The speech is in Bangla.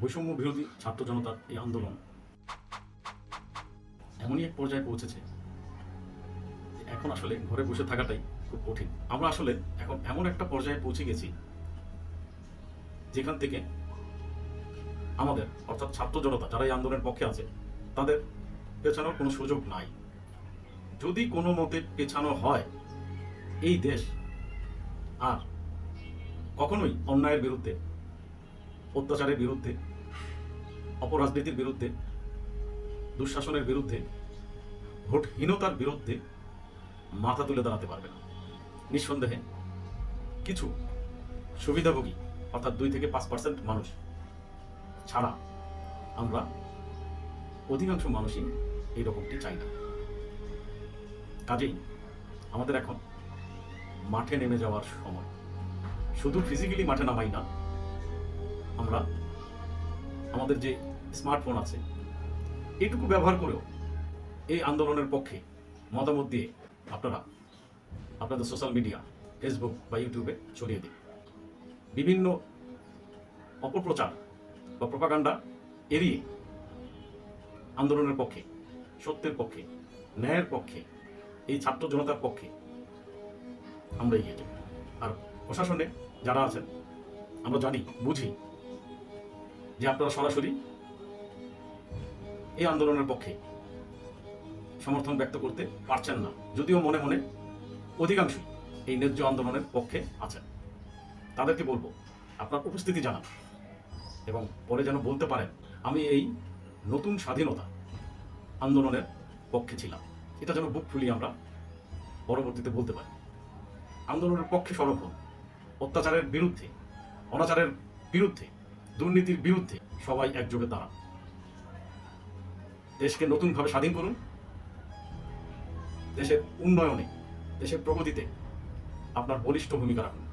বৈষম্য বিরোধী ছাত্র জনতার এই আন্দোলন এমনই এক পর্যায়ে পৌঁছেছে এখন আসলে ঘরে বসে থাকাটাই খুব কঠিন। আমরা আসলে এখন এমন একটা পর্যায়ে পৌঁছে গেছি যেখান থেকে আমাদের, অর্থাৎ ছাত্র জনতা, যারা এই আন্দোলনের পক্ষে আছে, তাদের পেছানোর কোনো সুযোগ নাই। যদি কোনো মতে পেছানো হয়, এই দেশ আর কখনোই অন্যায়ের বিরুদ্ধে অত্যাচারের বিরুদ্ধে, অপরাজনীতির বিরুদ্ধে, দুঃশাসনের বিরুদ্ধে, ভোটহীনতার বিরুদ্ধে মাথা তুলে দাঁড়াতে পারবে না। নিঃসন্দেহে কিছু সুবিধাভোগী, অর্থাৎ দুই থেকে পাঁচ পার্সেন্ট মানুষ ছাড়া আমরা অধিকাংশ মানুষই এই রকমটি চাই না। কাজেই আমাদের এখন মাঠে নেমে যাওয়ার সময়। শুধু ফিজিক্যালি মাঠে নামাই না আমরা আমাদের যে স্মার্টফোন আছে, এটুকু ব্যবহার করেও এই আন্দোলনের পক্ষে মতামত দিয়ে আপনারা আপনাদের সোশ্যাল মিডিয়া ফেসবুক বা ইউটিউবে ছড়িয়ে দিন। বিভিন্ন অপপ্রচার বা প্রপাগান্ডা এড়িয়ে আন্দোলনের পক্ষে, সত্যের পক্ষে, ন্যায়ের পক্ষে, এই ছাত্র জনতার পক্ষে আমরা এগিয়ে যাব আর প্রশাসনে যারা আছেন, আমরা জানি, বুঝি যে আপনারা সরাসরি এই আন্দোলনের পক্ষে সমর্থন ব্যক্ত করতে পারছেন না, যদিও মনে মনে অধিকাংশই এই ন্যায্য আন্দোলনের পক্ষে আছেন। তাদেরকে বলব, আপনার উপস্থিতি জানান এবং পরে যেন বলতে পারেন, আমি এই নতুন স্বাধীনতা আন্দোলনের পক্ষে ছিলাম। এটা যেন বুক ফুলিয়ে আমরা পরবর্তীতে বলতে পারি। আন্দোলনের পক্ষে সরব অত্যাচারের বিরুদ্ধে, অনাচারের বিরুদ্ধে দুর্নীতির বিরুদ্ধে সবাই একযোগে দাঁড়ান। দেশকে নতুনভাবে স্বাধীন করুন। দেশের উন্নয়নে, দেশের প্রগতিতে আপনার বলিষ্ঠ ভূমিকা রাখুন।